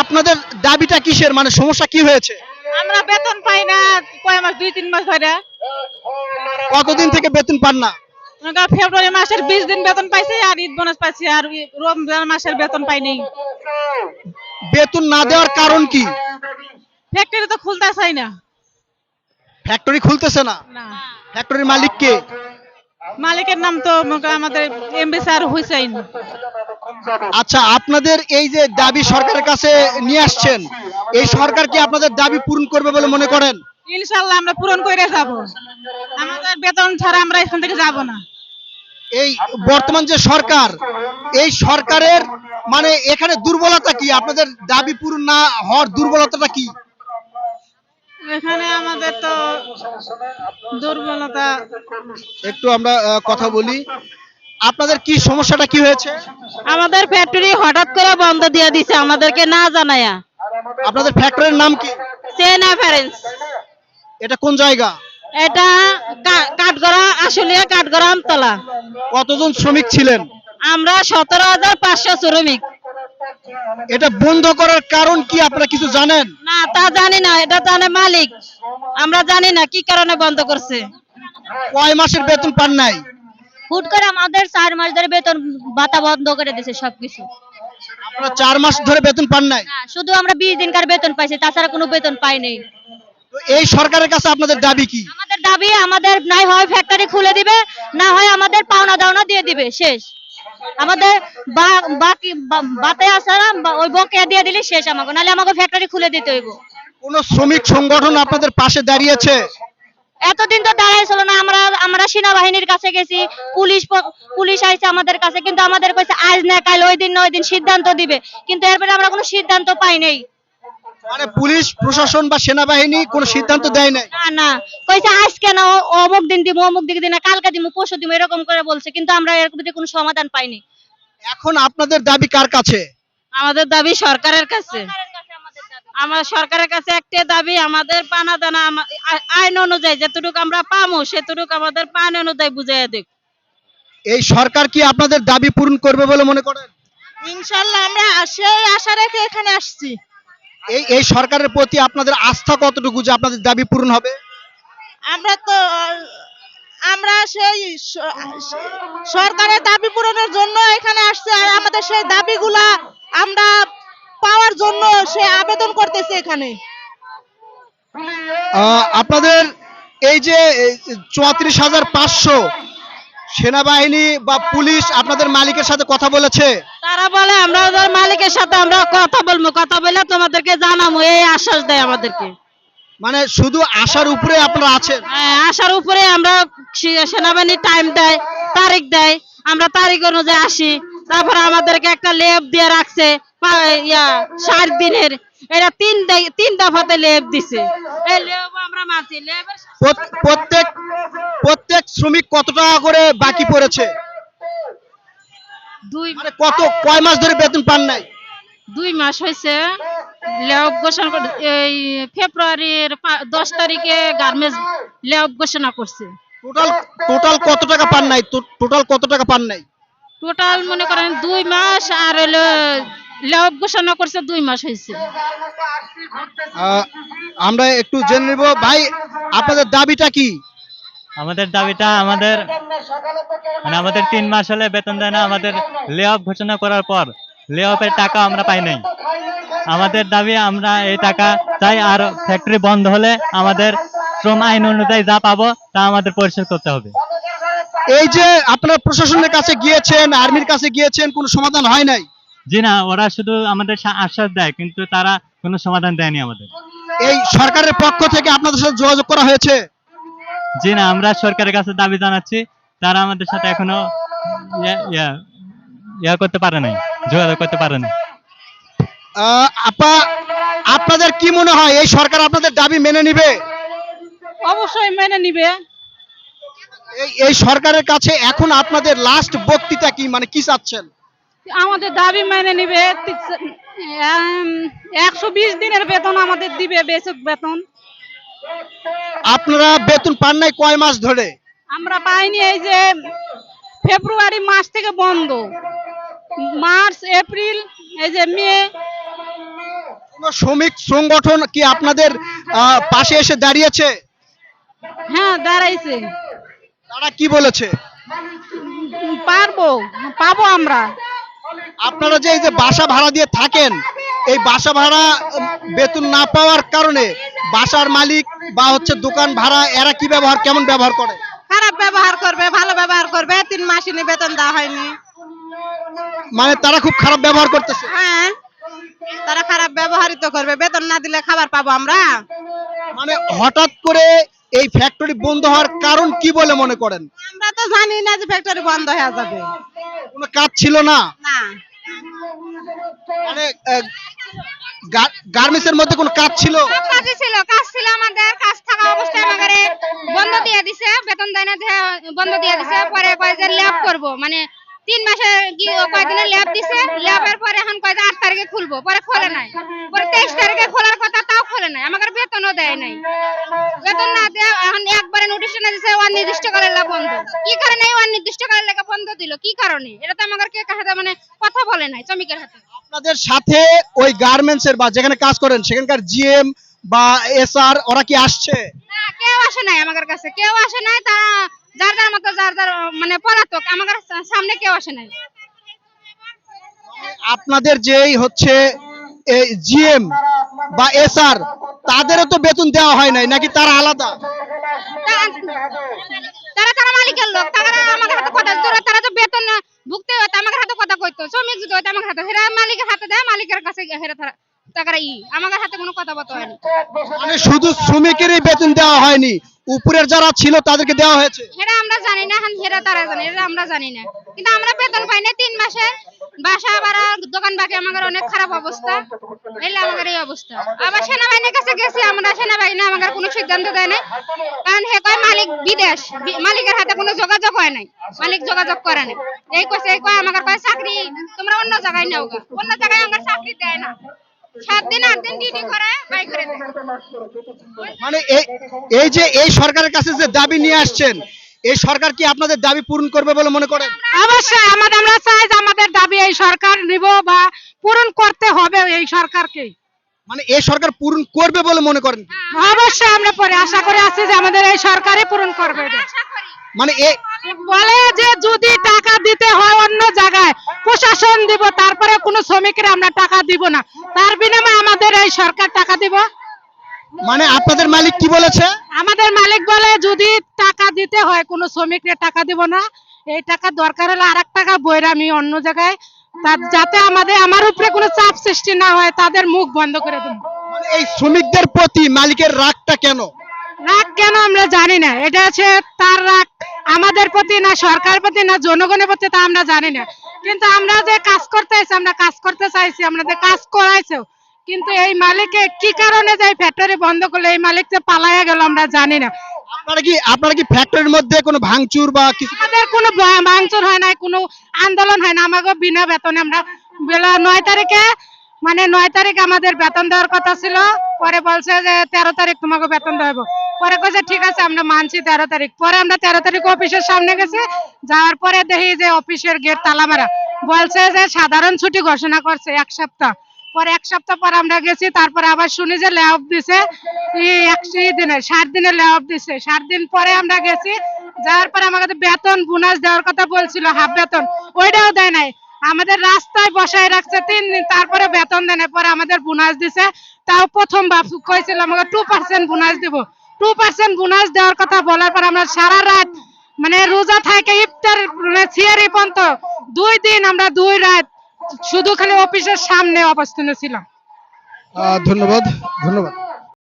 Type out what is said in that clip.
আপনাদের দাবিটা কিসের? মানে সমস্যা কি হয়েছে? আমরা বেতন পাই না কয় মাস দুই তিন মাস ধরে। কতদিন থেকে বেতন পান না? ফেব্রুয়ারি মাসের বিশ দিন বেতন পাইছি আর ঈদ বোনাস পাইছি আর রমজান মাসের বেতন পাইনি বেতন না দেওয়ার কারণ কি? ফ্যাক্টরি তো খুলতে চাই না। ফ্যাক্টরি খুলতেছে না? না। ফ্যাক্টরির মালিক কে? মালিকের নাম তো আমাদের এমবি স্যার হুইসাইন আচ্ছা আপনাদের এই যে দাবি সরকারের কাছে নিয়ে আসছেন এই সরকার কি আপনাদের দাবি পূরণ করবে বলে মনে করেন? ইনশাল্লাহ আমরা পূরণ করে যাব। আমাদের বেতন ছাড়া আমরা এখান থেকে যাব না। এই বর্তমান যে সরকার এই সরকারের মানে এখানে দুর্বলতা কি? আপনাদের দাবি পূরণ না হওয়ার দুর্বলতাটা কি? এখানে আমাদের তো দুর্বলতা একটু আমরা কথা বলি। আপনাদের কি সমস্যাটা কি হয়েছে? আমাদের ফ্যাক্টরি হঠাৎ করে বন্ধ দিয়ে দিছে আমাদেরকে না জানায়া। আপনাদের ফ্যাক্টরির নাম কি? চেন এটা কোন জায়গা? এটা কা- কাঠগড়া আশুলিয়া কাঠগড়া আমতলা। কতজন শ্রমিক ছিলেন? আমরা সতেরো হাজার পাঁচশো শ্রমিক। এটা বন্ধ করার কারণ কি আপনারা কিছু জানেন? না তা জানি না এটা জানে মালিক। আমরা জানি না কি কারণে বন্ধ করছে। কয় মাসের বেতন পান নাই? হুট করে আমাদের চার মাস ধরে বেতন ভাতা বন্ধ করে দিয়েছে সবকিছু। আপনারা চার মাস ধরে বেতন পান নাই? না, শুধু আমরা বিশ দিনকার বেতন পাইছি তাছাড়া কোনো বেতন পাই তো এই সরকারের কাছে আপনাদের দাবি কি? আমাদের দাবি আমাদের নাই হয় ফ্যাক্টরি খুলে দিবে না হয় আমাদের পাওনা দাওনা দিয়ে দিবে শেষ। আমাদের বাকি বাতে আসা ওই বকেয়া দিয়ে দিলে শেষ আমাকে নাহলে আমাকে ফ্যাক্টরি খুলে দিতে হইব। কোন শ্রমিক সংগঠন আপনাদের পাশে দাঁড়িয়েছে? এতদিন তো দাঁড়াইছিল না আমরা আমরা সেনাবাহিনীর কাছে গেছি পুলিশ পুলিশ আইছে আমাদের কাছে কিন্তু আমাদের কইছে আজ না কাল ওই দিন না ওই দিন সিদ্ধান্ত দিবে। কিন্তু এরপরে আমরা কোনো সিদ্ধান্ত পাই নাই। মানে পুলিশ প্রশাসন বা সেনাবাহিনী কোনো সিদ্ধান্ত দেয় নাই? না না। কইছে আজ কেন ও- অমুক দিন দিব অমুক দিন দিন কালকে দিব পরশু দিব এরকম করে বলছে। কিন্তু আমরা কোনো সমাধান পাইনি। এখন আপনাদের দাবি কার কাছে? আমাদের দাবি সরকারের কাছে। আমার সরকারের কাছে একটা দাবি আমাদের পানা দানা আইন অনুযায়ী যতটুকু আমরা পামো সেতটুকু আমাদের পান অনুযায়ী বুঝাইয়া দেব এই সরকার কি আপনাদের দাবি পূরণ করবে বলে মনে করেন? ইনশাল্লাহ আমরা সেই আশা রেখে এখানে আসছি। এই এই সরকারের প্রতি আপনাদের আস্থা কতটুকু যে আপনাদের দাবি পূরণ হবে? আমরা তো আমরা সেই সরকারের দাবি পূরণের জন্য এখানে আসছে আর আমাদের সেই দাবিগুলা আমরা পাওয়ার জন্য সে আবেদন করতেছে এখানে। আপনাদের এই যে চুয়াত্রিশ হাজার পাঁচশো সেনাবাহিনী বা পুলিশ আপনাদের মালিকের সাথে কথা বলেছে? তারা বলে আমরা ওদের মালিকের সাথে আমরা কথা বলব কথা বলে তোমাদেরকে জানাব। এই আশ্বাস দেয় আমাদেরকে। মানে শুধু আশার উপরে আপনারা আছেন? হ্যাঁ, আসার উপরে আমরা সেনাবাহিনী টাইম দেয় তারিখ দেয় আমরা তারিখ অনুযায়ী আসি। তারপরে আমাদেরকে একটা লেপ দিয়ে রাখছে ইয়া ষাট দিনের এটা তিন তিন দফাতে লেপ দিছে। এই লেপ আমরা মানছি লেপের প্রত্যেক প্রত্যেক শ্রমিক কত টাকা করে বাকি পড়েছে? দুই মানে কত কয় মাস ধরে বেতন পান নাই? দুই মাস হয়েছে। লেপ ঘোষণা এই ফেব্রুয়ারির দশ তারিখে গার্মেন্টস লেপ ঘোষণা করছে। টোটাল টোটাল কত টাকা পান নাই? টোটাল কত টাকা পান নাই? টোটাল মনে করেন দুই মাস আর হলো লেপ ঘোষণা করছে দুই মাস হয়েছে। আমরা একটু জেনে নিব ভাই আপনাদের দাবিটা কি? আমাদের দাবিটা আমাদের মানে আমাদের তিন মাস হলে বেতন দেয় না আমাদের লে অফ ঘোষণা করার পর লে অফের টাকা আমরা পাই নাই। আমাদের দাবি আমরা এই টাকা চাই আর ফ্যাক্টরি বন্ধ হলে আমাদের শ্রম আইন অনুযায়ী যা পাবো তা আমাদের পরিশোধ করতে হবে। এই যে আপনারা প্রশাসনের কাছে গিয়েছেন আর্মির কাছে গিয়েছেন কোনো সমাধান হয় নাই? জি না ওরা শুধু আমাদের আশ্বাস দেয় কিন্তু তারা কোনো সমাধান দেয়নি আমাদের। এই সরকারের পক্ষ থেকে আপনাদের সাথে যোগাযোগ করা হয়েছে? জি না আমরা সরকারের কাছে দাবি জানাচ্ছি তারা আমাদের সাথে এখনও ইয়া- ইয়া ইয়া করতে পারে নাই যোগাযোগ করতে পারে নাই। আহ, আপা আপনাদের কি মনে হয় এই সরকার আপনাদের দাবি মেনে নিবে? অবশ্যই মেনে নিবে। এই এই সরকারের কাছে এখন আপনাদের লাস্ট বক্তৃতা কি মানে কি চাচ্ছেন? আমাদের দাবি মেনে নিবে একশো বিশ দিনের বেতন আমাদের দিবে বেসিক বেতন। আপনারা বেতন পান নাই কয় মাস ধরে? আমরা পাইনি এই যে ফেব্রুয়ারি মাস থেকে বন্ধ। মার্চ এপ্রিল এই যে মে। কোনো শ্রমিক সংগঠন কি আপনাদের পাশে এসে দাঁড়িয়েছে? হ্যাঁ দাঁড়াইছে। তারা কি বলেছে? পারব পাবো আমরা। আপনারা যে এই যে বাসা ভাড়া দিয়ে থাকেন এই বাসা ভাড়া বেতন না পাওয়ার কারণে বাসার মালিক বা হচ্ছে দোকান ভাড়া এরা কি ব্যবহার কেমন ব্যবহার করে? খারাপ ব্যবহার করবে ভালো ব্যবহার করবে তিন মাসিনি বেতন দেওয়া হয়নি। মানে তারা খুব খারাপ ব্যবহার করতেছে? হ্যাঁ তারা খারাপ ব্যবহারিত করবে বেতন না দিলে খাবার পাবো আমরা। মানে হঠাৎ করে এই ফ্যাক্টরি বন্ধ হওয়ার কারণ কি বলে মনে করেন? আমরা তো জানি না যে ফ্যাক্টরি বন্ধ হয়ে যাবে। কোনো কাজ ছিল না? না। মানে গার্মেন্টস মধ্যে কোনো কাজ ছিল? কাজই ছিল, কাজ ছিল আমাদের, কাজ থাকা অবস্থায় আমাদের বন্ধ দিয়ে দিছে, বেতন দেয় না বন্ধ দিয়ে দিছে, পরে কয় যে ল্যাব করব। মানে তিন মাসে কি কয়দিনে ল্যাব দিছে, ল্যাবের পরে এখন কয় যে আট তারিখে খুলবো, পরে খোলে নাই। পরে তেইশ তারিখে খোলার কথা খোলে নাই আমাদের বেতনও দেয় নাই। বেতন না দেয়া এখন একবারে নোটিশ এনে দিছে অনির্দিষ্ট কালের লা বন্ধ। কি কারণে এই অনির্দিষ্ট কালের লেখা বন্ধ দিল? কি কারণে? এটা তো আমাদের কে কাছে মানে কথা বলে নাই শ্রমিকের হাতে। আপনাদের সাথে ওই গার্মেন্টস এর বা যেখানে কাজ করেন সেখানকার জিএম বা এসআর ওরা কি আসছে? না কেউ আসে নাই আমার কাছে। কেউ আসে নাই তারা যার যার মতো যার যার মানে পলাতক আমার সামনে কেউ আসে নাই। আপনাদের যেই হচ্ছে এই জিএম বা এসআর তাদেরও তো বেতন দেওয়া হয় নাই নাকি তারা আলাদা? তারা তারা মালিকের লোক তারা আমার হাতে কথা দিত তারা তো বেতন না ভুগতে হতো আমার হাতে কথা কইতো শ্রমিক যদি হতো আমার হাতে হেরা মালিকের হাতে দেয় মালিকের কাছে হেরা তারা টাকারা ই আমার হাতে কোনো কথা বলতে হয়নি। মানে শুধু শ্রমিকেরই বেতন দেওয়া হয়নি উপরের যারা ছিল তাদেরকে দেওয়া হয়েছে? হেরা আমরা জানি না এখন হেরা তারা জানে আমরা জানি না। কিন্তু আমরা বেতন পাই না তিন মাসে বাসা দোকান বাকি, আমাদের অনেক খারাপ অবস্থা। এলে আমাদের এই অবস্থা। আবার সেনাবাহিনীর কাছে গেছি, আমরা সেনাবাহিনী, আমাদের কোনো সিদ্ধান্ত দেয় না কারণ হে কয়, মালিক বিদেশ। মালিকের হাতে কোনো যোগাযোগ হয় নাই। মালিক যোগাযোগ করে নাই। এই এই কয়, আমাদের কয়, চাকরি। তোমরা অন্য জায়গায় নাও অন্য জায়গায় চাকরি দেয় না। মানে এই যে এই সরকারের কাছে যে দাবি নিয়ে আসছেন এই সরকার কি আপনাদের দাবি পূরণ করবে বলে মনে করেন? অবশ্যই আমাদের আমরা চাই যে আমাদের দাবি এই সরকার নিব বা পূরণ করতে হবে এই সরকারকে। মানে এই সরকার পূরণ করবে বলে মনে করেন? অবশ্যই আমরা পরে আশা করে আছি যে আমাদের এই সরকারই পূরণ করবে। আশা করি মানে এই বলে যে যদি টাকা দিতে হয় অন্য জায়গায় প্রশাসন দিব তারপরে কোনো শ্রমিকের আমরা টাকা দিব না। তার বিনিময়ে আমাদের এই সরকার টাকা দিব। মানে আপনাদের মালিক কি বলেছে? আমাদের মালিক বলে যদি টাকা দিতে হয় কোনো শ্রমিককে টাকা দিব না। এই টাকা দরকার হলে আর টাকা বইরা আমি অন্য জায়গায় তা- যাতে আমাদের আমার উপরে কোনো চাপ সৃষ্টি না হয় তাদের মুখ বন্ধ করে দেবো মানে এই শ্রমিকদের প্রতি মালিকের রাগটা কেন? রাগ কেন আমরা জানি না। এটা হচ্ছে তার রাগ। আমাদের প্রতি না সরকারের প্রতি না জনগণের প্রতি তা আমরা জানি না। কিন্তু আমরা যে কাজ করতে চাইছি আমরা কাজ করতে চাইছি আমরা যে কাজ করাইছেও কিন্তু এই মালিকে কি কারণে যে ফ্যাক্টরি বন্ধ করল এই মালিক যে পালাইয়া গেল আমরা জানি না। মানে পরে বলছে যে তেরো তারিখ তোমাকে বেতন দেবো পরে কইছে, ঠিক আছে, আমরা মানছি তেরো তারিখ। পরে আমরা তেরো তারিখ অফিসের সামনে গেছি। যাওয়ার পরে দেখি যে অফিসের গেট তালা মারা। বলছে যে সাধারণ ছুটি ঘোষণা করছে এক সপ্তাহ। পরে এক সপ্তাহ পর আমরা গেছি, তারপরে আবার শুনি যে লে অফ দিছে একশো দিনে ষাট দিনের লে অফ দিছে। ষাট দিন পরে আমরা গেছি, যাওয়ার পরে আমাদের বেতন বোনাস দেওয়ার কথা বলছিল হাফ বেতন। ওইটাও দেয় নাই। আমাদের রাস্তায় বসায় রাখছে, তিন দিন তারপরে বেতন দেয় নাই, পরে আমাদের বোনাস দিছে। তাও প্রথম বাপ কইছিল আমাকে টু পার্সেন্ট বোনাস দিব। টু পার্সেন্ট বোনাস দেওয়ার কথা বলার পর আমরা সারা রাত মানে রোজা থাকে ইফতার মানে ছিয়ারি পর্যন্ত, দুই দিন আমরা দুই রাত শুধু খালি অফিসের সামনে অবস্থান ছিলাম। ধন্যবাদ ধন্যবাদ।